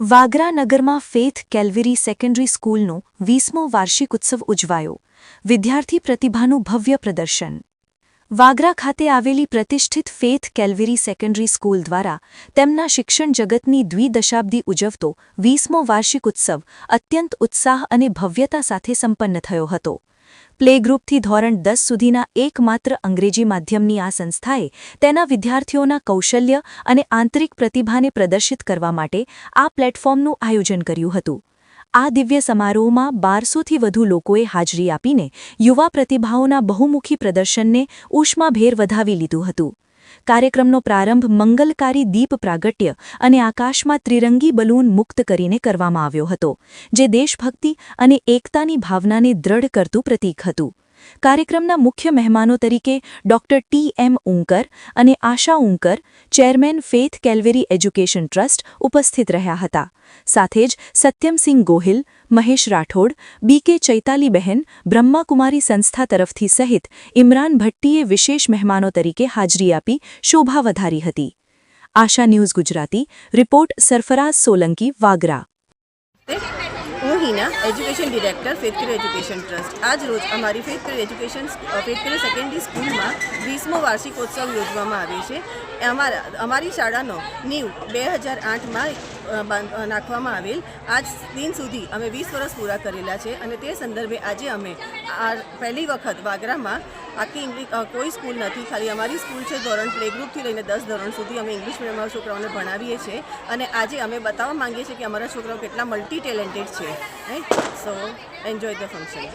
વાગરા નગરમાં faith કેલ્વેરી secondary સ્કૂલનો વીસમો વાર્ષિક ઉત્સવ ઉજવાયો. વિદ્યાર્થી પ્રતિભાનું ભવ્ય પ્રદર્શન. વાગરા ખાતે આવેલી પ્રતિષ્ઠિત ફેથ કેલ્વેરી સેકન્ડરી સ્કૂલ દ્વારા તેમના શિક્ષણ જગતની દ્વિદશાબ્દી ઉજવતો વીસમો વાર્ષિક ઉત્સવ અત્યંત ઉત્સાહ અને ભવ્યતા સાથે સંપન્ન થયો હતો. પ્લે ગ્રુપથી ધોરણ દસ સુધીના એકમાત્ર અંગ્રેજી માધ્યમની આ સંસ્થાએ તેના વિદ્યાર્થીઓના કૌશલ્ય અને આંતરિક પ્રતિભાને પ્રદર્શિત કરવા માટે આ પ્લેટફોર્મનું આયોજન કર્યું હતું. આ દિવ્ય સમારોહમાં બારસોથી વધુ લોકોએ હાજરી આપીને યુવા પ્રતિભાઓના બહુમુખી પ્રદર્શનને ઉષ્માભેર વધાવી લીધું હતું. કાર્યક્રમનો પ્રારંભ મંગલકારી દીપ પ્રાગટ્ય અને આકાશમાં ત્રિરંગી બલૂન મુક્ત કરીને કરવામાં આવ્યો હતો, જે દેશભક્તિ અને એકતાની ભાવનાને દ્રઢ કરતું પ્રતીક હતું. કાર્યક્રમના મુખ્ય મહેમાનો તરીકે ડોક્ટર ટી એમ ઉંકર અને Asha Unkar chairman faith Calvary education trust ઉપસ્થિત રહ્યા હતા. સાથે જ સત્યમસિંહ ગોહિલ, મહેશ રાઠોડ, બી કે ચૈતાલીબહેન, બ્રહ્માકુમારી સંસ્થા તરફથી સહિત ઇમરાન ભટ્ટીએ વિશેષ મહેમાનો તરીકે હાજરી આપી શોભા વધારી હતી. Asha news Gujarati, report Sarfaraz Solanki, Vagra. હું Hina education director faith care education trust આજ રોજ અમારી ફેથકેર એજ્યુકેશન ફેથકેર સેકન્ડરી સ્કૂલમાં વીસમો વાર્ષિકોત્સવ યોજવામાં આવે છે. અમારા, અમારી શાળાનો નીવ બે હજાર આઠમાં નાખવામાં આવેલ. આજ દિન સુધી અમે વીસ વર્ષ પૂરા કરેલા છે અને તે સંદર્ભે આજે અમે આ પહેલી વખત વાગરામાં આખી ઇંગ્લિશ કોઈ સ્કૂલ નથી. ખાલી અમારી સ્કૂલ છે ધોરણ પ્લે લઈને દસ ધોરણ સુધી અમે ઇંગ્લિશ મીડિયમના છોકરાઓને ભણાવીએ છીએ. અને આજે અમે બતાવવા માંગીએ છીએ કે અમારા છોકરાઓ કેટલા મલ્ટી ટેલેન્ટેડ છે સો એન્જોય ધ ફંક્શન